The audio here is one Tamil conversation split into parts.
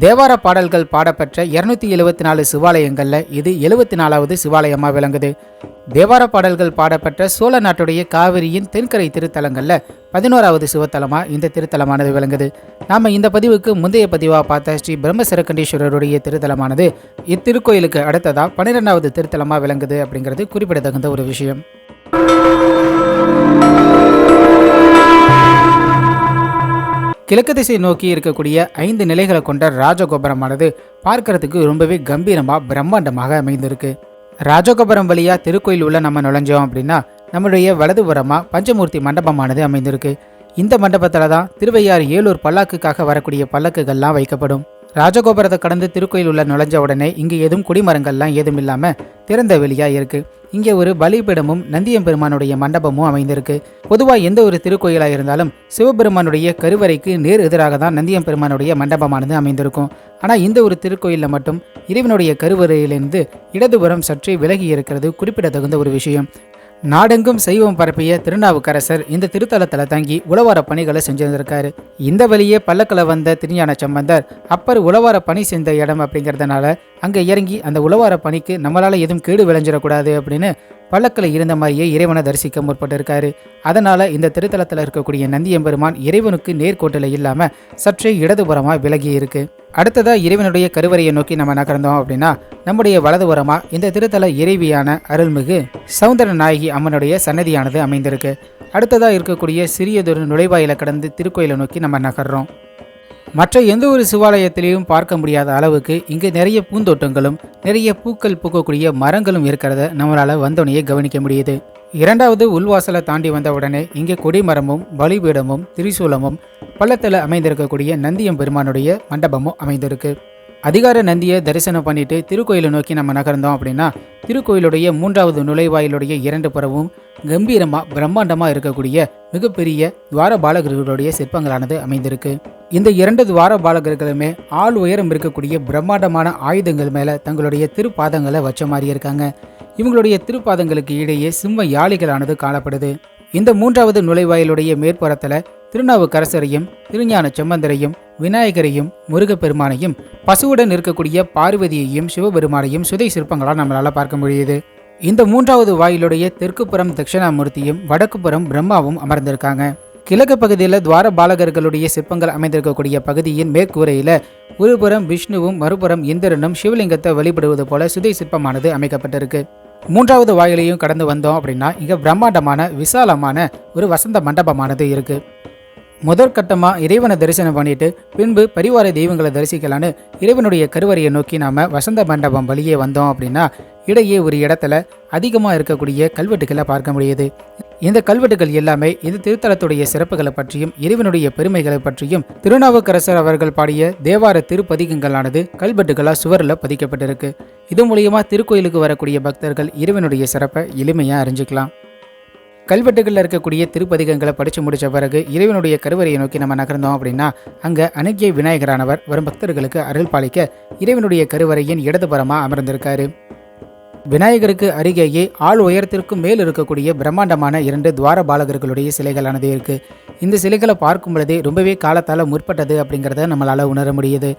தேவார பாடல்கள் பாடப்பெற்ற இருநூத்தி எழுபத்தி நாலு சிவாலயங்களில் இது எழுபத்தி நாலாவது சிவாலயமாக விளங்குது. தேவார பாடல்கள் பாடப்பெற்ற சோழ நாட்டுடைய காவிரியின் தென்கரை திருத்தலங்களில் பதினோராவது சிவத்தலமாக இந்த திருத்தலமானது விளங்குது. நாம் இந்த பதிவுக்கு முந்தைய பதிவாக பார்த்த ஸ்ரீ பிரம்மசரக்கண்டீஸ்வரருடைய திருத்தலமானது இத்திருக்கோயிலுக்கு அடுத்ததா பன்னிரெண்டாவது திருத்தலமாக விளங்குது அப்படிங்கிறது குறிப்பிடத்தகுந்த ஒரு விஷயம். கிழக்கு திசை நோக்கி இருக்கக்கூடிய ஐந்து நிலைகளை கொண்ட ராஜகோபுரமானது பார்க்கறதுக்கு ரொம்பவே கம்பீரமாக பிரம்மாண்டமாக அமைந்திருக்கு. ராஜகோபுரம் வழியாக திருக்கோயில் உள்ள நம்ம நுழைஞ்சோம் அப்படின்னா நம்மளுடைய வலதுபுறமாக பஞ்சமூர்த்தி மண்டபமானது அமைந்திருக்கு. இந்த மண்டபத்தில் தான் திருவையாறு ஏலூர் பல்லாக்குக்காக வரக்கூடிய பல்லக்குகள்லாம் வைக்கப்படும். ராஜகோபுரத்தை கடந்து திருக்கோயில் உள்ள நுழைஞ்ச உடனே இங்கு எதுவும் குடிமரங்கள்லாம் ஏதும் இல்லாம திறந்த வெளியா இருக்கு. இங்கே ஒரு பலிபீடமும் நந்தியம்பெருமானுடைய மண்டபமும் அமைந்திருக்கு. பொதுவா எந்த ஒரு திருக்கோயிலா இருந்தாலும் சிவபெருமானுடைய கருவறைக்கு நேர் எதிராக தான் நந்தியம்பெருமானுடைய மண்டபமானது அமைந்திருக்கும். ஆனா இந்த ஒரு திருக்கோயிலில் மட்டும் இறைவனுடைய கருவறையிலிருந்து இடதுபுறம் சற்றே விலகி இருக்கிறது குறிப்பிடத்தகுந்த ஒரு விஷயம். நாடெங்கும் சைவம் பரப்பிய திருநாவுக்கரசர் இந்த திருத்தலத்தில் தங்கி உழவார பணிகளை செஞ்சிருந்திருக்காரு. இந்த வழியே பல்லக்கில் வந்த திருஞான சம்பந்தர் அப்பர் உழவார பணி செஞ்ச இடம் அப்படிங்கிறதுனால அங்கே இறங்கி அந்த உழவார பணிக்கு நம்மளால் எதுவும் கேடு விளைஞ்சிடக்கூடாது அப்படின்னு பல்லக்கில் இருந்த மாதிரியே இறைவனை தரிசிக்க முற்பட்டிருக்காரு. அதனால இந்த திருத்தலத்தில் இருக்கக்கூடிய நந்தியம்பெருமான் இறைவனுக்கு நேர்கோட்டில் இல்லாமல் சற்றே இடதுபுறமாக விலகி இருக்கு. அடுத்ததாக இறைவனுடைய கருவறையை நோக்கி நம்ம நகர்ந்தோம் அப்படின்னா நம்முடைய வலதுபுறமா இந்த திருத்தல இறைவியான அருள்மிகு சௌந்தர நாயகி அம்மனுடைய சன்னதியானது அமைந்திருக்கு. அடுத்ததாக இருக்கக்கூடிய சிறியதொரு நுழைவாயில கடந்து திருக்கோயிலை நோக்கி நம்ம நகர்றோம். மற்ற எந்த ஒரு சிவாலயத்திலையும் பார்க்க முடியாத அளவுக்கு இங்கு நிறைய பூந்தோட்டங்களும் நிறைய பூக்கள் பூக்கக்கூடிய மரங்களும் இருக்கிறத நம்மளால் வந்தோடனே கவனிக்க முடியுது. இரண்டாவது உள்வாசலை தாண்டி வந்தவுடனே இங்கே கொடிமரமும் பலிபீடமும் திரிசூலமும் பள்ளத்தில் அமைந்திருக்கக்கூடிய நந்தியம் பெருமானுடைய மண்டபமும் அமைந்திருக்கு. அதிகார நந்தியை தரிசனம் பண்ணிட்டு திருக்கோயிலை நோக்கி நம்ம நகர்ந்தோம் அப்படின்னா திருக்கோயிலுடைய மூன்றாவது நுழைவாயிலுடைய இரண்டு புறமும் கம்பீரமா பிரம்மாண்டமா இருக்கக்கூடிய மிகப்பெரிய துவார பாலகர்களுடைய சிற்பங்களானது அமைந்திருக்கு. இந்த இரண்டு துவார பாலகர்களுமே ஆள் உயரம் இருக்கக்கூடிய பிரம்மாண்டமான ஆயுதங்கள் மேல தங்களுடைய திருப்பாதங்களை வச்ச மாதிரி இருக்காங்க. இவங்களுடைய திருப்பாதங்களுக்கு இடையே சிம்ம யாளிகளானது காணப்படுது. இந்த மூன்றாவது நுழைவாயிலுடைய மேற்புறத்தில் திருநாவுக்கரசரையும் திருஞான செம்மந்தரையும் விநாயகரையும் முருகப்பெருமானையும் பசுவுடன் இருக்கக்கூடிய பார்வதியையும் சிவபெருமானையும் சுதை சிற்பங்களால் நம்மளால பார்க்க முடியுது. இந்த மூன்றாவது வாயிலுடைய தெற்கு புறம் தட்சிணாமூர்த்தியும் வடக்கு புறம் பிரம்மாவும் அமர்ந்திருக்காங்க. கிழக்கு பகுதியில் துவார பாலகர்களுடைய சிற்பங்கள் அமைந்திருக்கக்கூடிய பகுதியின் மேற்கூரையில் ஒருபுறம் விஷ்ணுவும் மறுபுறம் இந்திரனும் சிவலிங்கத்தை வழிபடுவது போல சுதை சிற்பமானது அமைக்கப்பட்டிருக்கு. மூன்றாவது வாயிலையும் கடந்து வந்தோம் அப்படின்னா இங்கே பிரம்மாண்டமான விசாலமான ஒரு வசந்த மண்டபமானது இருக்குது முதற்கட்டமாக இறைவனை தரிசனம் பண்ணிட்டு பின்பு பரிவார தெய்வங்களை தரிசிக்கலான்னு இறைவனுடைய கருவறையை நோக்கி நாம வசந்த மண்டபம் வழியே வந்தோம் அப்படின்னா இடையே ஒரு இடத்துல அதிகமாக இருக்கக்கூடிய கல்வெட்டுகளை பார்க்க முடியுது. இந்த கல்வெட்டுகள் எல்லாமே இது திருத்தலத்துடைய சிறப்புகளை பற்றியும் இறைவனுடைய பெருமைகளை பற்றியும் திருநாவுக்கரசர் அவர்கள் பாடிய தேவார திருப்பதிகங்களானது கல்வெட்டுகளாக சுவரில் பதிக்கப்பட்டிருக்கு. இது மூலியமா திருக்கோயிலுக்கு வரக்கூடிய பக்தர்கள் இறைவனுடைய சிறப்பை எளிமையாக அறிஞ்சுக்கலாம். கல்வெட்டுகளில் இருக்கக்கூடிய திருப்பதிகங்களை படித்து முடித்த பிறகு இறைவனுடைய கருவறையை நோக்கி நம்ம நகர்ந்தோம் அப்படின்னா அங்கே அணுகிய விநாயகரானவர் வரும் பக்தர்களுக்கு அருள் பாலிக்க இறைவனுடைய கருவறையின் இடதுபுறமாக அமர்ந்திருக்காரு. விநாயகருக்கு அருகேயே ஆள் உயரத்திற்கும் மேல் இருக்கக்கூடிய பிரம்மாண்டமான இரண்டு துவார பாலகர்களுடைய சிலைகளானது இருக்கு. இந்த சிலைகளை பார்க்கும் பொழுதே ரொம்பவே காலத்தால் முற்பட்டது அப்படிங்கிறத நம்மளால் உணர முடியுது.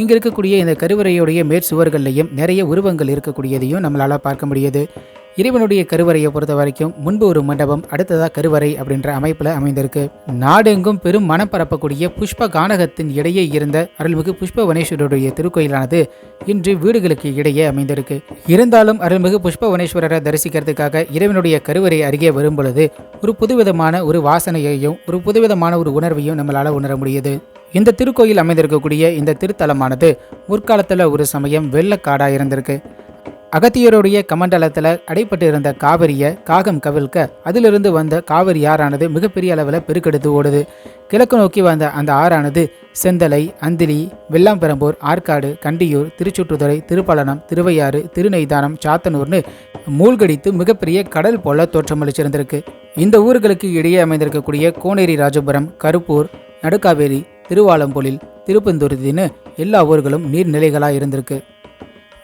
இங்கே இருக்கக்கூடிய இந்த கருவறையுடைய மேற்சுவர்கள்லையும் நிறைய உருவங்கள் இருக்கக்கூடியதையும் நம்மளால் பார்க்க முடியுது. இறைவனுடைய கருவறையை பொறுத்த வரைக்கும் முன்பு ஒரு மண்டபம் அடுத்ததாக கருவறை அப்படின்ற அமைப்பில் அமைந்திருக்கு. நாடெங்கும் பெரும் மனம் பரப்பக்கூடிய புஷ்ப கானகத்தின் இடையே இருந்த அருள்மிகு புஷ்பவனேஸ்வரருடைய திருக்கோயிலானது இன்று வீடுகளுக்கு இடையே அமைந்திருக்கு. இருந்தாலும் அருள்மிகு புஷ்பவனேஸ்வரரை தரிசிக்கிறதுக்காக இறைவனுடைய கருவறை அருகே வரும் பொழுது ஒரு புதுவிதமான ஒரு வாசனையையும் ஒரு புதுவிதமான ஒரு உணர்வையும் நம்மளால் உணர முடியுது. இந்த திருக்கோயில் அமைந்திருக்கக்கூடிய இந்த திருத்தலமானது முற்காலத்தில் ஒரு சமயம் வெள்ளக்காடாக இருந்திருக்கு. அகத்தியருடைய கமண்டலத்தில் அடைப்பட்டு இருந்த காவிரியை காகம் கவிழ்க்க அதிலிருந்து வந்த காவிரி ஆறானது மிகப்பெரிய அளவில் பெருக்கெடுத்து ஓடுது. கிழக்கு நோக்கி வந்த அந்த ஆறானது செந்தலை அந்திலி வெள்ளாம்பெரம்பூர் ஆற்காடு கண்டியூர் திருச்சுற்றுதுறை திருப்பலனம் திருவையாறு திருநெய்தானம் சாத்தனூர்னு மூழ்கடித்து மிகப்பெரிய கடல் போல தோற்றமளிச்சிருந்திருக்கு இந்த ஊர்களுக்கு இடையே அமைந்திருக்கக்கூடிய கோனேரி ராஜபுரம் கருப்பூர் நடுக்காவேரி திருவாலம்பொழில் திருப்பந்துருதின்னு எல்லா ஊர்களும் நீர்நிலைகளாக இருந்திருக்கு.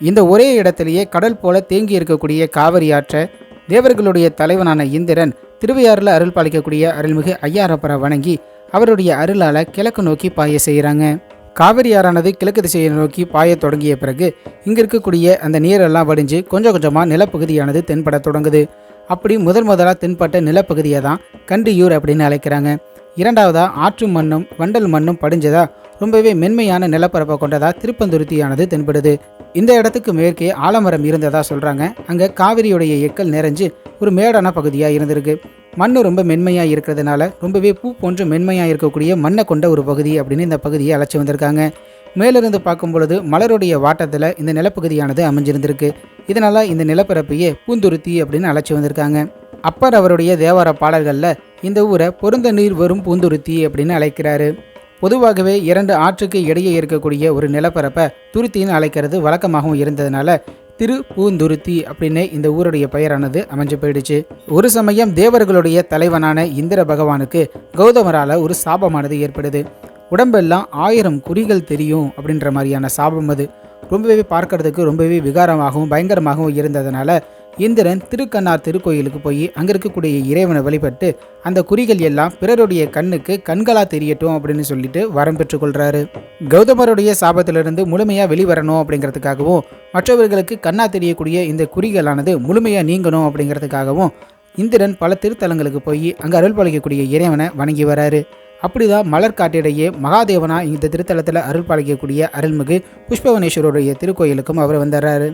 இந்த ஒரே இடத்திலேயே கடல் போல தேங்கி இருக்கக்கூடிய காவிரி ஆற்ற தேவர்களுடைய தலைவனான இந்திரன் திருவையாறில் அருள் பாலிக்கக்கூடிய அருள்மிகு ஐயாரப்பரை வணங்கி அவருடைய அருளால கிழக்கு நோக்கி பாய செய்கிறாங்க. காவிரி ஆறானது கிழக்கு திசையை நோக்கி பாய தொடங்கிய பிறகு இங்க இருக்கக்கூடிய அந்த நீரெல்லாம் வடிஞ்சு கொஞ்சம் கொஞ்சமா நிலப்பகுதியானது தென்பட தொடங்குது. அப்படி முதல் முதலா தென்பட்ட நிலப்பகுதியை தான் கண்டியூர் அப்படின்னு அழைக்கிறாங்க. இரண்டாவதா ஆற்று மண்ணும் வண்டல் மண்ணும் படிஞ்சதா? ரொம்பவே மென்மையான நிலப்பரப்பை கொண்டதா? திருப்பந்துருத்தியானது தென்படுது. இந்த இடத்துக்கு மேற்கே ஆலமரம் இருந்ததா சொல்றாங்க. அங்க காவிரியுடைய எக்கல் நிறைஞ்சு ஒரு மேடான பகுதியா இருந்திருக்கு. மண்ணு ரொம்ப மென்மையா இருக்கிறதுனால ரொம்பவே பூ போன்று மென்மையா இருக்கக்கூடிய மண்ணை கொண்ட ஒரு பகுதி அப்படின்னு இந்த பகுதியை அழைச்சி வந்திருக்காங்க. மேலிருந்து பார்க்கும் பொழுது மலருடைய வாட்டத்தில் இந்த நிலப்பகுதியானது அமைஞ்சிருந்திருக்கு. இதனால இந்த நிலப்பரப்பையே பூந்துருத்தி அப்படின்னு அழைச்சி வந்திருக்காங்க. அப்பர் அவருடைய தேவார பாடல்களில் இந்த ஊரை பொருந்த நீர் வரும் பூந்துருத்தி அப்படின்னு அழைக்கிறாரு. பொதுவாகவே இரண்டு ஆற்றுக்கு இடையே இருக்கக்கூடிய ஒரு நிலப்பரப்பை துருத்தின்னு அழைக்கிறது வழக்கமாகவும் இருந்ததுனால திரு பூந்துருத்தி அப்படின்னு இந்த ஊருடைய பெயரானது அமைஞ்சு போயிடுச்சு. ஒரு சமயம் தேவர்களுடைய தலைவனான இந்திர பகவானுக்கு கௌதமரால ஒரு சாபமானது ஏற்படுது. உடம்பெல்லாம் ஆயிரம் குறிகள் தெரியும் அப்படின்ற மாதிரியான சாபம் அது. ரொம்பவே பார்க்கறதுக்கு ரொம்பவே விகாரமாகவும் பயங்கரமாகவும் இருந்ததுனால இந்திரன் திருக்கண்ணார் திருக்கோயிலுக்கு போய் அங்கே இருக்கக்கூடிய இறைவனை வழிபட்டு அந்த குறிகள் எல்லாம் பிறருடைய கண்ணுக்கு கண்களா தெரியட்டும் அப்படின்னு சொல்லிட்டு வரம் பெற்றுக்கொள்கிறாரு கௌதமருடைய சாபத்திலிருந்து முழுமையாக வெளிவரணும் அப்படிங்கிறதுக்காகவும் மற்றவர்களுக்கு கண்ணா தெரியக்கூடிய இந்த குறிகளானது முழுமையாக நீங்கணும் அப்படிங்கிறதுக்காகவும் இந்திரன் பல திருத்தலங்களுக்கு போய் அங்கே அருள் பாலிக்கக்கூடிய இறைவனை வணங்கி வராரு. அப்படிதான் மலர்காட்டிடையே மகாதேவனா இந்த திருத்தலத்தில் அருள் பாலிக்கக்கூடிய அருள்மிகு புஷ்பவனேஸ்வரருடைய திருக்கோயிலுக்கும் அவர் வந்துடுறாரு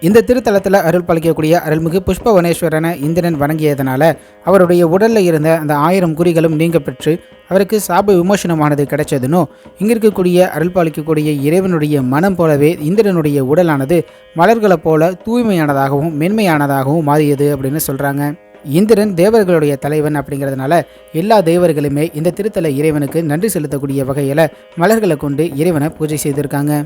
இந்த திருத்தலத்தில் அருள் பாலிக்கக்கூடிய அருள்மிகு புஷ்பவனேஸ்வரனை இந்திரன் வணங்கியதனால அவருடைய உடலில் இருந்த அந்த ஆயிரம் குறிகளும் நீங்க பெற்று அவருக்கு சாப விமோசனமானது கிடைச்சதுனோ இங்கே இருக்கக்கூடிய அருள் பாலிக்கக்கூடிய இறைவனுடைய மனம் போலவே இந்திரனுடைய உடலானது மலர்களைப் போல தூய்மையானதாகவும் மென்மையானதாகவும் மாறியது அப்படின்னு சொல்கிறாங்க இந்திரன் தேவர்களுடைய தலைவன் அப்படிங்கிறதுனால எல்லா தேவர்களுமே இந்த திருத்தல இறைவனுக்கு நன்றி செலுத்தக்கூடிய வகையில் மலர்களை கொண்டு இறைவனை பூஜை செய்திருக்காங்க.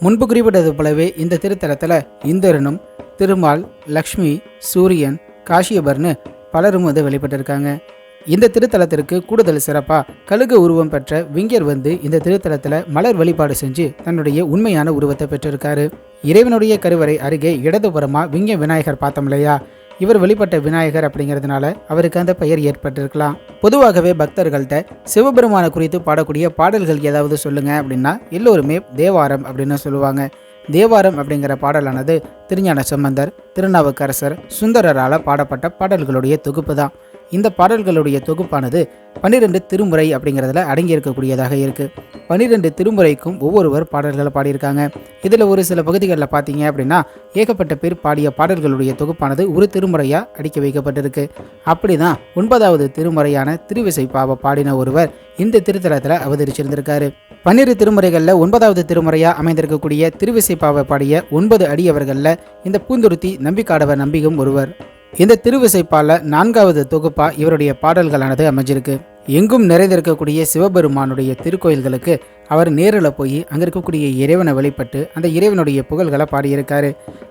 முன்பு குறிப்பிட்டது போலவே இந்த திருத்தலத்தில் இந்திரனும் திருமால் லக்ஷ்மி சூரியன் காஷியபர்னு பலரும் வந்து வெளிப்பட்டிருக்காங்க. இந்த திருத்தலத்திற்கு கூடுதல் சிறப்பாக கழுகு உருவம் பெற்ற விங்கர் வந்து இந்த திருத்தலத்தில் மலர் வழிபாடு செஞ்சு தன்னுடைய உண்மையான உருவத்தை பெற்றிருக்காரு. இறைவனுடைய கருவறை அருகே இடதுபுறமாக விங்க விநாயகர் பார்த்தோம் இல்லையா? இவர் வெளிப்பட்ட விநாயகர் அப்படிங்கிறதுனால அவருக்கு அந்த பெயர் ஏற்பட்டிருக்கலாம். பொதுவாகவே பக்தர்கள்ட்ட சிவபெருமானை குறித்து பாடக்கூடிய பாடல்கள் ஏதாவது சொல்லுங்க அப்படின்னா எல்லோருமே தேவாரம் அப்படின்னு சொல்லுவாங்க. தேவாரம் அப்படிங்கிற பாடலானது திருஞான சம்பந்தர் திருநாவுக்கரசர் சுந்தரரால் பாடப்பட்ட பாடல்களுடைய தொகுப்பு தான். இந்த பாடல்களுடைய தொகுப்பானது பன்னிரெண்டு திருமுறை அப்படிங்கிறதுல அடங்கியிருக்கக்கூடியதாக இருக்குது பன்னிரெண்டு திருமுறைக்கும் ஒவ்வொருவர் பாடல்களை பாடியிருக்காங்க. இதில் ஒரு சில பகுதிகளில் பார்த்தீங்க அப்படின்னா ஏகப்பட்ட பேர் பாடிய பாடல்களுடைய தொகுப்பானது ஒரு திருமுறையாக அடிக்க வைக்கப்பட்டிருக்கு. அப்படி தான் ஒன்பதாவது திருமுறையான திருவிசைப்பாவை பாடின ஒருவர் இந்த திருத்தலத்தில் அவதரிச்சிருந்திருக்காரு. பன்னிரு திருமுறைகளில் ஒன்பதாவது திருமுறையாக அமைந்திருக்கக்கூடிய திருவிசைப்பாவை பாடிய ஒன்பது அடியவர்களில் இந்த பூந்துருத்தி நம்பிக்காடவர் நம்பியும் ஒருவர். இந்த திருவிசைப்பால நான்காவது தொகுப்பா இவருடைய பாடல்களானது அமைஞ்சிருக்கு. எங்கும் நிறைந்திருக்கக்கூடிய சிவபெருமானுடைய திருக்கோயில்களுக்கு அவர் நேரில் போய் அங்கே இருக்கக்கூடிய இறைவனை வழிபட்டு அந்த இறைவனுடைய புகழ்களை பாடியிருக்காரு.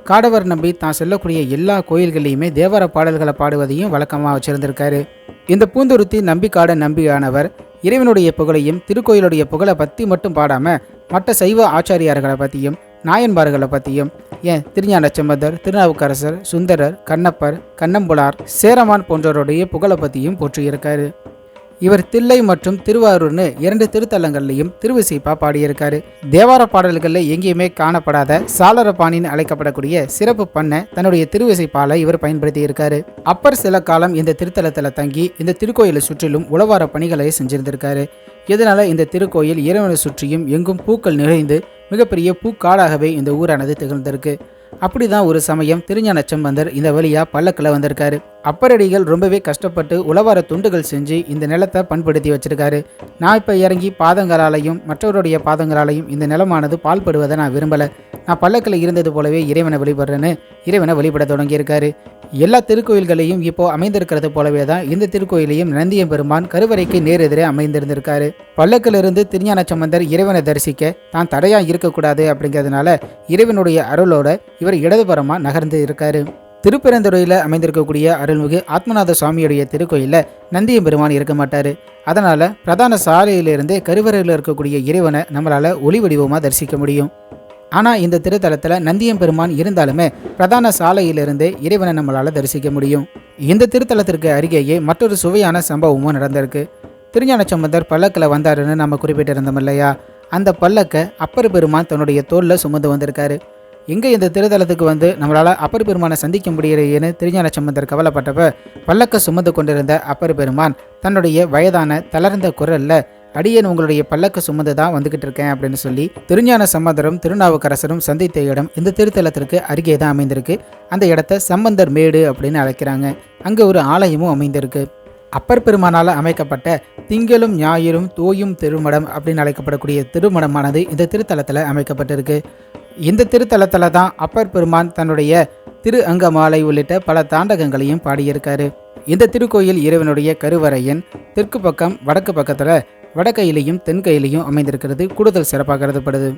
காடவர் நம்பி தான் செல்லக்கூடிய எல்லா கோயில்களையுமே தேவர பாடல்களை பாடுவதையும் வழக்கமாக வச்சிருந்திருக்காரு. இந்த பூந்துருத்தி நம்பிக்காட நம்பியானவர் இறைவனுடைய புகழையும் திருக்கோயிலுடைய புகழை பற்றி மட்டும் பாடாமல் மற்ற சைவ ஆச்சாரியார்களை பற்றியும் நாயன்மார்களை பற்றியும் ஏன் திருஞான திருநாவுக்கரசர் சுந்தரர் கண்ணப்பர் கண்ணம்புலார் சேரமான் போன்றவருடைய புகழை பற்றியும் போற்றியிருக்காரு. இவர் தில்லை மற்றும் திருவாரூர்னு இரண்டு திருத்தலங்கள்லையும் திருவிசைப்பா பாடியிருக்காரு. தேவார பாடல்களில் எங்கேயுமே காணப்படாத சாளரபாணின்னு அழைக்கப்படக்கூடிய சிறப்பு பண்ண தன்னுடைய திருவிசைப்பாலை இவர் பயன்படுத்தி இருக்காரு அப்பர் சில காலம் இந்த திருத்தலத்தில் தங்கி இந்த திருக்கோயிலை சுற்றிலும் உளவார பணிகளை செஞ்சிருந்திருக்காரு. இதனால் இந்த திருக்கோயில் இறைவனை சுற்றியும் எங்கும் பூக்கள் நிறைந்து மிகப்பெரிய பூக்காடாகவே இந்த ஊரானது திகழ்ந்திருக்கு? அப்படிதான் ஒரு சமயம் திருஞான சம்பந்தர் இந்த வழியா பல்லக்கில் வந்திருக்காரு. அப்பரடிகள் ரொம்பவே கஷ்டப்பட்டு உழவர துண்டுகள் செஞ்சு இந்த நிலத்தை பண்படுத்தி வச்சிருக்காரு. நான் இப்போ இறங்கி பாதங்களாலையும் மற்றவருடைய பாதங்களாலையும் இந்த நிலமானது பால்படுவதை நான் விரும்பலை. நான் பல்லக்கில் இருந்தது போலவே இறைவனை வழிபடுறேன்னு இறைவனை வழிபட தொடங்கியிருக்காரு. எல்லா திருக்கோயில்களையும் இப்போ அமைந்திருக்கிறது போலவே தான் இந்த திருக்கோயிலையும் நந்தியம் பெருமான் கருவறைக்கு நேரெதிரே அமைந்திருந்திருக்காரு. பல்லக்கிலிருந்து திருஞான சம்பந்தர் இறைவனை தரிசிக்க தான் தடையாக இருக்கக்கூடாது அப்படிங்கிறதுனால இறைவனுடைய அருளோட இவர் இடதுபுறமாக நகர்ந்து இருக்காரு. திருப்பெருந்துறையில் அமைந்திருக்கக்கூடிய அருள்மிகு ஆத்மநாத சுவாமியுடைய திருக்கோயிலில் நந்தியம் பெருமான் இருக்க மாட்டார். அதனால் பிரதான சாலையிலிருந்தே கருவறையில் இருக்கக்கூடிய இறைவனை நம்மளால் ஒளி வடிவமாக தரிசிக்க முடியும். ஆனால் இந்த திருத்தலத்தில் நந்தியம் பெருமான் இருந்தாலுமே பிரதான சாலையிலிருந்தே இறைவனை நம்மளால் தரிசிக்க முடியும். இந்த திருத்தலத்திற்கு அருகேயே மற்றொரு சுவையான சம்பவமும் நடந்திருக்கு. திருஞான சம்பந்தர் பல்லக்கில் வந்தாருன்னு நம்ம குறிப்பிட்டிருந்தோம் இல்லையா? அந்த பல்லக்கை அப்பர் பெருமான் தன்னுடைய தோளில் சுமந்து வந்திருக்காரு. எங்கே இந்த திருத்தலத்துக்கு வந்து நம்மளால் அப்பர் பெருமானை சந்திக்க முடியலையேன்னு திருஞான சம்பந்தர் கவலைப்பட்டப்ப பல்லக்க சுமந்து கொண்டிருந்த அப்பர் பெருமான் தன்னுடைய வயதான தளர்ந்த குரலில் அடியேன் உங்களுடைய பல்லக்க சுமந்து தான் வந்துகிட்டு இருக்கேன் அப்படின்னு சொல்லி திருஞான சம்பந்தரும் திருநாவுக்கரசரும் சந்தித்த இடம் இந்த திருத்தலத்திற்கு அருகே தான் அமைந்திருக்கு. அந்த இடத்த சம்பந்தர் மேடு அப்படின்னு அழைக்கிறாங்க. அங்கே ஒரு ஆலயமும் அமைந்திருக்கு. அப்பர் பெருமானால் அமைக்கப்பட்ட திங்களும் ஞாயிறும் தோயும் திருமடம் அப்படின்னு அழைக்கப்படக்கூடிய திருமடமானது இந்த திருத்தலத்தில் அமைக்கப்பட்டிருக்கு. இந்த திருத்தலத்தில் தான் அப்பர் பெருமான் தன்னுடைய திரு அங்கமாலை உள்ளிட்ட பல தாண்டகங்களையும் பாடியிருக்காரு. இந்த திருக்கோயில் இறைவனுடைய கருவறையின் தெற்கு பக்கம் வடக்கு பக்கத்தில் வடக்கையிலையும் தென்கையிலையும் அமைந்திருக்கிறது. கூடுதல் சிறப்பாக கருதப்படுது.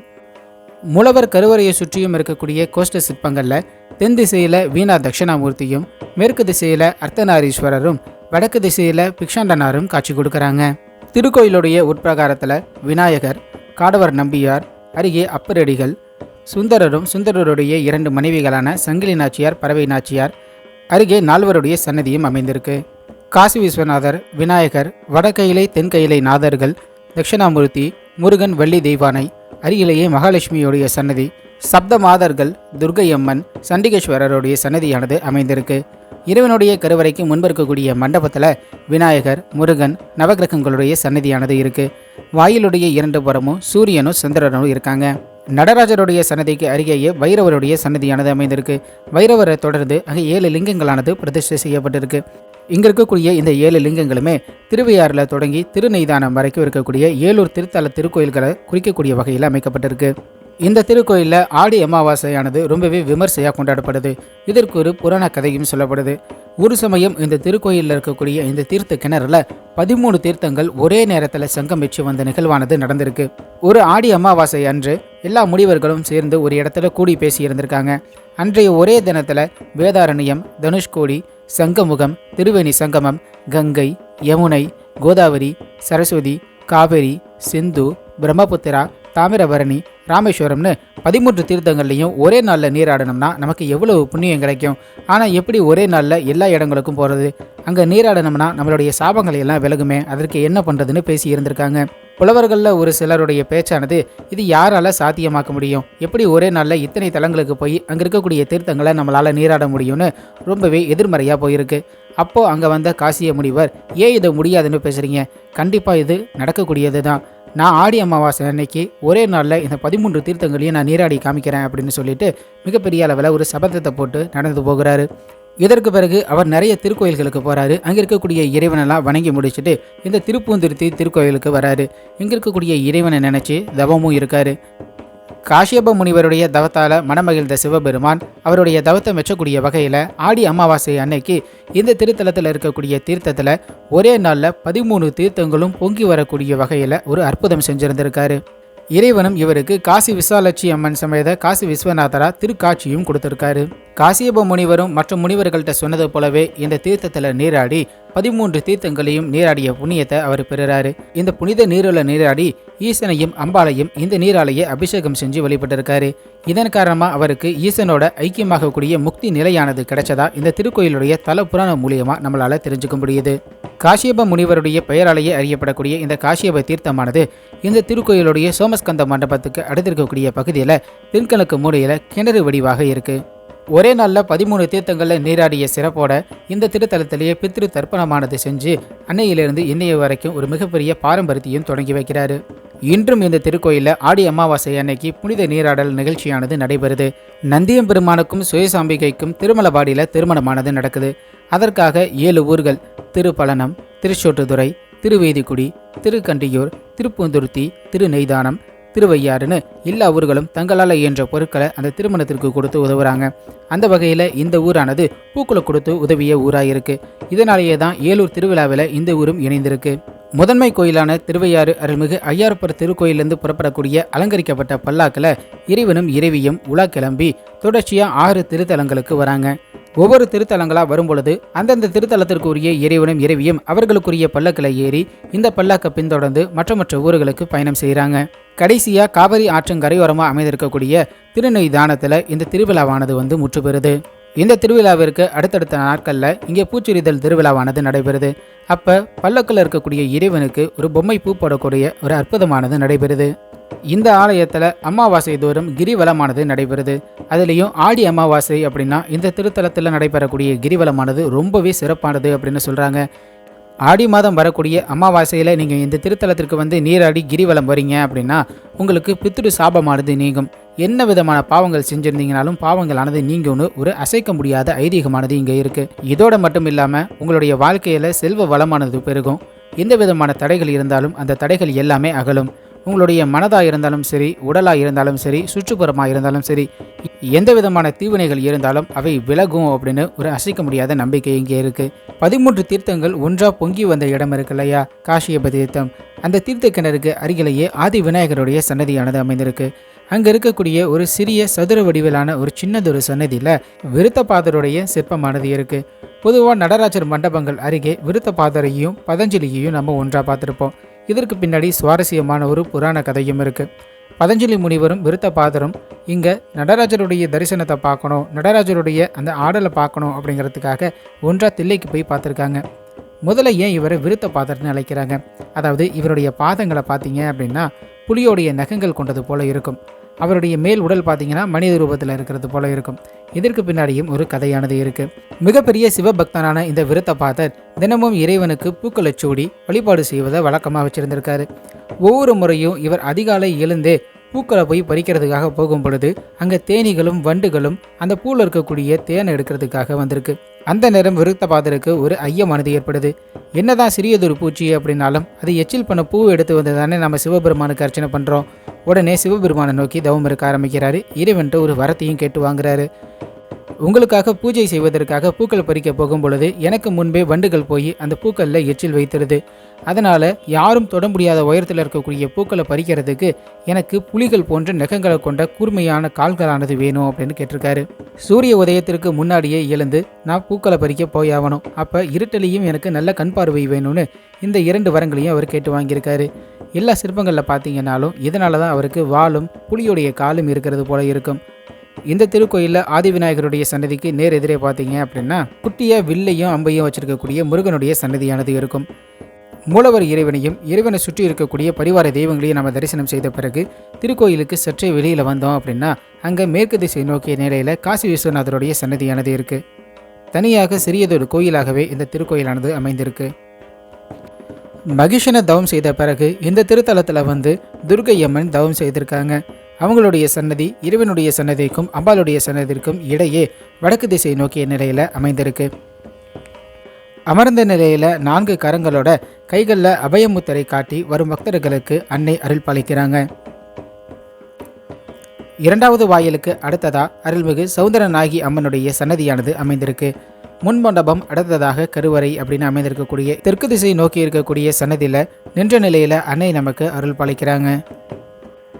மூலவர் கருவறையை சுற்றியும் இருக்கக்கூடிய கோஷ்ட சிற்பங்களில் தென் திசையில் வீணா தட்சிணாமூர்த்தியும் மேற்கு திசையில் அர்த்தநாரீஸ்வரரும் வடக்கு திசையில் பிக்ஷாண்டனாரும் காட்சி கொடுக்குறாங்க. திருக்கோயிலுடைய உட்பிரகாரத்தில் விநாயகர் காடவர் நம்பியார் அருகே அப்பரடிகள் சுந்தரரும் சுந்தரருடைய இரண்டு மனைவிகளான சங்கிலி நாச்சியார் பறவை நாச்சியார் அருகே நால்வருடைய சன்னதியும் அமைந்திருக்கு. காசி விஸ்வநாதர் விநாயகர் வடகையிலை தென்கையிலை நாதர்கள் தட்சிணாமூர்த்தி முருகன் வள்ளி தெய்வானை அருகிலேயே மகாலட்சுமியுடைய சன்னதி சப்த மாதர்கள் துர்க்கையம்மன் சண்டிகேஸ்வரருடைய சன்னதியானது அமைந்திருக்கு. இறைவனுடைய கருவறைக்கு முன்பு இருக்கக்கூடிய மண்டபத்தில் விநாயகர் முருகன் நவகிரகங்களுடைய சன்னதியானது இருக்கு. வாயிலுடைய இரண்டு புறமும் சூரியனும் சந்திரனும் இருக்காங்க. நடராஜருடைய சன்னதிக்கு அருகேயே வைரவருடைய சன்னதியானது அமைந்திருக்கு. வைரவரை தொடர்ந்து அங்கே ஏழு லிங்கங்களானது பிரதிஷ்டை செய்யப்பட்டிருக்கு. இங்கே இருக்கக்கூடிய இந்த ஏழு லிங்கங்களுமே திருவையாறில் தொடங்கி திருநெய்தானம் வரைக்கும் இருக்கக்கூடிய ஏலூர் திருத்தல திருக்கோயில்களை குறிக்கக்கூடிய வகையில் அமைக்கப்பட்டிருக்கு. இந்த திருக்கோயிலில் ஆடி அமாவாசையானது ரொம்பவே விமர்சையாக கொண்டாடப்படுது. இதற்கு ஒரு புராண கதையும் சொல்லப்படுது. ஒரு சமயம் இந்த திருக்கோயிலில் இருக்கக்கூடிய இந்த தீர்த்த கிணறுல பதிமூணு தீர்த்தங்கள் ஒரே நேரத்தில் சங்கமிச்சு வந்த நிகழ்வானது நடந்திருக்கு. ஒரு ஆடி அமாவாசை அன்று எல்லா முனிவர்களும் சேர்ந்து ஒரு இடத்துல கூடி பேசி இருந்திருக்காங்க. அன்றைய ஒரே தினத்தில் வேதாரண்யம் தனுஷ்கோடி சங்கமுகம் திருவேணி சங்கமம் கங்கை யமுனை கோதாவரி சரஸ்வதி காவேரி சிந்து பிரம்மபுத்திரா தாமிரபரணி ராமேஸ்வரம்னு பதிமூன்று தீர்த்தங்கள்லையும் ஒரே நாளில் நீராடணும்னா நமக்கு எவ்வளவு புண்ணியம் கிடைக்கும்? ஆனால் எப்படி ஒரே நாளில் எல்லா இடங்களுக்கும் போகிறது அங்கே நீராடணும்னா நம்மளுடைய சாபங்களை எல்லாம் விலகுமே அதற்கு என்ன பண்ணுறதுன்னு பேசி இருந்திருக்காங்க. புலவர்களில் ஒரு சிலருடைய பேச்சானது இது யாரால் சாத்தியமாக்க முடியும்? எப்படி ஒரே நாளில் இத்தனை தலங்களுக்கு போய் அங்கே இருக்கக்கூடிய தீர்த்தங்களை நம்மளால் நீராட முடியும்னு ரொம்பவே எதிர்மறையாக போயிருக்கு. அப்போது அங்கே வந்த காசிய முனிவர் ஏன் இதை முடியாதுன்னு பேசுகிறீங்க கண்டிப்பாக இது நடக்கக்கூடியது தான் நான் ஆடி அமாவாசை அன்னைக்கு ஒரே நாளில் இந்த பதிமூன்று தீர்த்தங்களையும் நான் நீராடி காமிக்கிறேன் அப்படின்னு சொல்லிட்டு மிகப்பெரிய அளவில் ஒரு சபதத்தை போட்டு நடந்து போகிறாரு. இதற்கு பிறகு அவர் நிறைய திருக்கோயில்களுக்கு போகிறாரு அங்கே இருக்கக்கூடிய இறைவனெல்லாம் வணங்கி முடிச்சுட்டு இந்த திருப்பூந்திருத்தி திருக்கோயிலுக்கு வராரு. இங்கே இருக்கக்கூடிய இறைவனை நினச்சி தவமும் இருக்காரு. காஷ்யப முனிவருடைய தவத்தால மனமகிழ்ந்த சிவபெருமான் அவருடைய தவத்தை மெச்சக்கூடிய வகையில் ஆடி அமாவாசை அன்னைக்கு இந்த திருத்தலத்தில் இருக்கக்கூடிய தீர்த்தத்தில் ஒரே நாளில் பதிமூணு தீர்த்தங்களும் பொங்கி வரக்கூடிய வகையில் ஒரு அற்புதம் செஞ்சிருந்திருக்காரு. இறைவனும் இவருக்கு காசி விசாலட்சி அம்மன் சமேத காசி விஸ்வநாதரா திருக்காட்சியும் கொடுத்திருக்காரு. காசியப முனிவரும் மற்ற முனிவர்கள்ட்ட சொன்னது போலவே இந்த தீர்த்தத்தில் நீராடி பதிமூன்று தீர்த்தங்களையும் நீராடிய புண்ணியத்தை அவர் பெறுறாரு. இந்த புனித நீருள்ள நீராடி ஈசனையும் அம்பாளையும் இந்த நீராலேயே அபிஷேகம் செஞ்சு வழிபட்டிருக்காரு. இதன் காரணமா அவருக்கு ஈசனோட ஐக்கியமாகக்கூடிய முக்தி நிலையானது கிடைச்சதா இந்த திருக்கோயிலுடைய தல புராணம் மூலியமா நம்மளால தெரிஞ்சுக்க முடியுது. காசியப முனிவருடைய பெயராலேயே அறியப்படக்கூடிய இந்த காசியப தீர்த்தமானது இந்த திருக்கோயிலுடைய சோமஸ்கந்த மண்டபத்துக்கு அடுத்திருக்கக்கூடிய பகுதியில் தென்கிழக்கு மூலையில் கிணறு வடிவாக இருக்கு. ஒரே நாளில் பதிமூணு தீர்த்தங்களில் நீராடிய சிறப்போட இந்த திருத்தலத்திலேயே பித்ரு தர்ப்பணமானது செஞ்சு அன்னையிலிருந்து இன்னைய வரைக்கும் ஒரு மிகப்பெரிய பாரம்பரியத்தையும் தொடங்கி வைக்கிறாரு. இன்றும் இந்த திருக்கோயிலில் ஆடி அமாவாசை அன்னைக்கு புனித நீராடல் நிகழ்ச்சியானது நடைபெறுது. நந்தியம் பெருமானுக்கும் சுயசாம்பிகைக்கும் திருமலபாடியில் திருமணமானது நடக்குது. அதற்காக ஏழு ஊர்கள் திருப்பலனம் திருச்சோற்றுதுறை திருவேதிக்குடி திருக்கண்டியூர் திருப்பூந்துருத்தி திருநெய்தானம் திருவையாறுன்னு எல்லா ஊர்களும் தங்களால் இயன்ற பொருட்களை அந்த திருமணத்திற்கு கொடுத்து உதவுறாங்க. அந்த வகையில் இந்த ஊரானது பூக்களை கொடுத்து உதவிய ஊராக இருக்கு இதனாலேயே தான் ஏலூர் திருவிழாவில் இந்த ஊரும் இணைந்திருக்கு. முதன்மை கோயிலான திருவையாறு அருள்மிகு ஐயாரப்பர் திருக்கோயிலிருந்து புறப்படக்கூடிய அலங்கரிக்கப்பட்ட பல்லாக்கில் இறைவனும் இறைவியும் உலா கிளம்பி தொடர்ச்சியாக ஆறு திருத்தலங்களுக்கு வராங்க. ஒவ்வொரு திருத்தலங்களாக வரும்பொழுது அந்தந்த திருத்தலத்திற்கு உரிய இறைவனும் இறைவியும் அவர்களுக்குரிய பல்லக்கில் ஏறி இந்த பல்லாக்கை பின்தொடர்ந்து மற்ற மற்ற ஊர்களுக்கு பயணம் செய்கிறாங்க. கடைசியாக காவிரி ஆற்றின் கரையோரமாக அமைந்திருக்கக்கூடிய திருநெய்தானத்தில் இந்த திருவிழாவானது வந்து முற்று பெறுது இந்த திருவிழாவிற்கு அடுத்தடுத்த நாட்களில் இங்கே பூச்செறிதல் திருவிழாவானது நடைபெறுது. அப்போ பல்லக்கில் இருக்கக்கூடிய இறைவனுக்கு ஒரு பொம்மை பூ போடக்கூடிய ஒரு அற்புதமானது நடைபெறுது. இந்த ஆலயத்தில் அமாவாசை தோறும் கிரிவலமானது நடைபெறுது. அதுலேயும் ஆடி அமாவாசை அப்படின்னா இந்த திருத்தலத்தில் நடைபெறக்கூடிய கிரிவலமானது ரொம்பவே சிறப்பானது அப்படின்னு சொல்கிறாங்க ஆடி மாதம் வரக்கூடிய அமாவாசையில் நீங்கள் இந்த திருத்தலத்திற்கு வந்து நீராடி கிரிவலம் வரீங்க அப்படின்னா உங்களுக்கு பித்திரு சாபமானது நீங்கும். என்ன விதமான பாவங்கள் செஞ்சுருந்தீங்கனாலும் பாவங்களானது நீங்கும்னு ஒரு அசைக்க முடியாத ஐதீகமானது இங்கே இருக்குது இதோட மட்டும் இல்லாமல் உங்களுடைய வாழ்க்கையில் செல்வ வளமானது பெருகும். எந்த விதமான தடைகள் இருந்தாலும் அந்த தடைகள் எல்லாமே அகலும். உங்களுடைய மனதாக இருந்தாலும் சரி உடலாக இருந்தாலும் சரி சுற்றுப்புறமாக இருந்தாலும் சரி எந்த விதமான தீவினைகள் இருந்தாலும் அவை விலகும் அப்படின்னு ஒரு அசைக்க முடியாத நம்பிக்கை இங்கே இருக்குது பதிமூன்று தீர்த்தங்கள் ஒன்றா பொங்கி வந்த இடம் இருக்கு இல்லையா? காஷியப தீர்த்தம். அந்த தீர்த்த கிணறுக்கு அருகிலேயே ஆதி விநாயகருடைய சன்னதியானது அமைந்திருக்கு. அங்கே இருக்கக்கூடிய ஒரு சிறிய சதுர வடிவிலான ஒரு சின்னதொரு சன்னதியில் விருத்தபாதருடைய சிற்பமானது இருக்குது பொதுவாக நடராஜர் மண்டபங்கள் அருகே விருத்தபாதரையும் பதஞ்சலியையும் நம்ம ஒன்றாக பார்த்துருப்போம். இதற்கு பின்னாடி சுவாரஸ்யமான ஒரு புராண கதையும் இருக்குது பதஞ்சலி முனிவரும் விருத்த பாதரும் இங்கே நடராஜருடைய தரிசனத்தை பார்க்கணும் நடராஜருடைய அந்த ஆடலை பார்க்கணும் அப்படிங்கிறதுக்காக ஒன்றா தில்லைக்கு போய் பார்த்துருக்காங்க. முதல்ல ஏன் இவரை விருத்த பாதர்னு அழைக்கிறாங்க? அதாவது இவருடைய பாதங்களை பார்த்தீங்க அப்படின்னா புலியோடைய நகங்கள் கொண்டது போல இருக்கும். அவருடைய மேல் உடல் பார்த்தீங்கன்னா மனித ரூபத்தில் இருக்கிறது போல இருக்கும். இதற்கு பின்னாடியும் ஒரு கதையானது இருக்கு. மிகப்பெரிய சிவபக்தனான இந்த விருத்த பாதர் தினமும் இறைவனுக்கு பூக்களை சூடி வழிபாடு செய்வதை வழக்கமாக வச்சிருந்திருக்காரு. ஒவ்வொரு முறையும் இவர் அதிகாலை எழுந்தே பூக்களை போய் பறிக்கிறதுக்காக போகும் பொழுது அங்கே தேனீகளும் வண்டுகளும் அந்த பூவில் இருக்கக்கூடிய தேனை எடுக்கிறதுக்காக வந்திருக்கு. அந்த நேரம் விருத்த பாதருக்கு ஒரு ஐயமானது ஏற்படுது. என்னதான் சிறியதொரு பூச்சி அப்படின்னாலும் அது எச்சில் பண்ண பூ எடுத்து வந்து தானே நம்ம சிவபெருமானுக்கு அர்ச்சனை பண்ணுறோம் உடனே சிவபெருமானை நோக்கி தவம் இருக்க ஆரம்பிக்கிறாரு. இறைவன்ட்டு ஒரு வரத்தையும் கேட்டு வாங்குறாரு. உங்களுக்காக பூஜை செய்வதற்காக பூக்கள் பறிக்க போகும் பொழுது எனக்கு முன்பே வண்டுகள் போய் அந்த பூக்களில் எச்சில் வைத்திருது. அதனால் யாரும் தொட முடியாத உயரத்தில் இருக்கக்கூடிய பூக்களை பறிக்கிறதுக்கு எனக்கு புலிகள் போன்ற நகங்களை கொண்ட கூர்மையான கால்களானது வேணும் அப்படின்னு கேட்டிருக்காரு. சூரிய உதயத்திற்கு முன்னாடியே எழுந்து நான் பூக்களை பறிக்க போயாகணும் அப்போ இருட்டலையும் எனக்கு நல்ல கண் பார்வை வேணும்னு இந்த இரண்டு வரங்களையும் அவர் கேட்டு வாங்கியிருக்காரு. எல்லா சிற்பங்களில் பார்த்தீங்கன்னாலும் இதனால தான் அவருக்கு வாலும் புலியுடைய காலும் இருக்கிறது போல இருக்கும். இந்த திருக்கோயிலில் ஆதிவிநாயகருடைய சன்னதிக்கு நேர் எதிரே பார்த்தீங்க அப்படின்னா குட்டியாக வில்லையும் அம்பையும் வச்சிருக்கக்கூடிய முருகனுடைய சன்னதியானது இருக்கும். மூலவர் இறைவனையும் இறைவனை சுற்றி இருக்கக்கூடிய பரிவார தெய்வங்களையும் நம்ம தரிசனம் செய்த பிறகு திருக்கோயிலுக்கு சற்றே வெளியில் வந்தோம் அப்படின்னா அங்கே மேற்கு திசை நோக்கிய நிலையில் காசி விஸ்வநாதருடைய சன்னதியானது இருக்குது தனியாக சிறியதொரு கோயிலாகவே இந்த திருக்கோயிலானது அமைந்திருக்கு. மகிஷனை தவம் செய்த பிறகு இந்த திருத்தலத்தில் வந்து துர்கையம்மன் தவம் செய்திருக்காங்க. அவங்களுடைய சன்னதி இறைவனுடைய சன்னதிக்கும் அம்பாளுடைய சன்னதிக்கும் இடையே வடக்கு திசை நோக்கிய நிலையில் அமைந்திருக்கு. அமர்ந்த நிலையில் நான்கு கரங்களோட கைகளில் அபயமுத்தரை காட்டி வரும் பக்தர்களுக்கு அன்னை அருள் பாலிக்கிறாங்க. இரண்டாவது வாயிலுக்கு அடுத்ததா அருள்மிகு சௌந்தரநாயகி அம்மனுடைய சன்னதியானது அமைந்திருக்கு. முன்மண்டபம் அடுத்ததாக கருவறை அப்படின்னு அமைந்திருக்கக்கூடிய தெற்கு திசை நோக்கி இருக்கக்கூடிய சன்னதியில் நின்ற நிலையில் அன்னை நமக்கு அருள் பாலிக்கிறாங்க.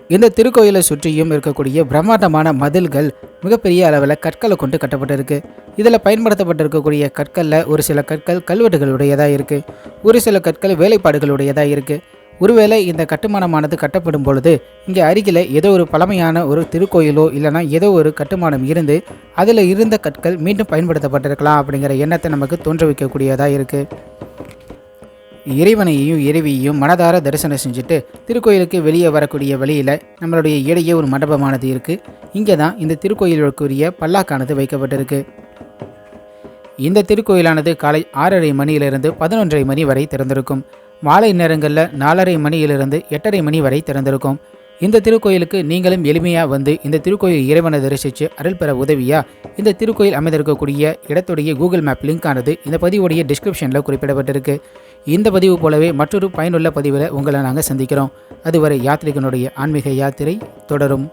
இந்த திருக்கோயிலை சுற்றியும் இருக்கக்கூடிய பிரம்மாண்டமான மதில்கள் மிகப்பெரிய அளவில் கற்களை கொண்டு கட்டப்பட்டிருக்கு. இதில் பயன்படுத்தப்பட்டிருக்கக்கூடிய கற்களில் ஒரு சில கற்கள் கல்வெட்டுகளுடையதாக இருக்குது ஒரு சில கற்கள் வேலைப்பாடுகளுடையதாக இருக்குது ஒருவேளை இந்த கட்டுமானமானது கட்டப்படும் பொழுது இங்கே அருகில் ஏதோ ஒரு பழமையான ஒரு திருக்கோயிலோ இல்லைனா ஏதோ ஒரு கட்டுமானம் இருந்து அதில் இருந்த கற்கள் மீண்டும் பயன்படுத்தப்பட்டிருக்கலாம் அப்படிங்கிற எண்ணத்தை நமக்கு தோன்ற வைக்கக்கூடியதாக இருக்குது இறைவனையும் இறைவியையும் மனதார தரிசனம் செஞ்சுட்டு திருக்கோயிலுக்கு வெளியே வரக்கூடிய வழியில் நம்மளுடைய இடையே ஒரு மண்டபமானது இருக்குது இங்கே தான் இந்த திருக்கோயிலுக்குரிய பல்லாக்கானது வைக்கப்பட்டிருக்கு. இந்த திருக்கோயிலானது காலை ஆறரை மணியிலிருந்து பதினொன்றரை மணி வரை திறந்திருக்கும். மாலை நேரங்களில் நாலரை மணியிலிருந்து எட்டரை மணி வரை திறந்திருக்கும். இந்த திருக்கோயிலுக்கு நீங்களும் எளிமையாக வந்து இந்த திருக்கோயில் இறைவனை தரிசித்து அருள் பெற உதவியா இந்த திருக்கோயில் அமைந்திருக்கக்கூடிய இடத்துடைய கூகுள் மேப் லிங்க் ஆனது இந்த பதிவுடைய டிஸ்கிரிப்ஷனில் குறிப்பிடப்பட்டிருக்கு. இந்த பதிவு போலவே மற்றொரு பயனுள்ள பதிவில் உங்களை நாங்கள் சந்திக்கிறோம். அதுவரை யாத்திரிகனுடைய ஆன்மீக யாத்திரை தொடரும்.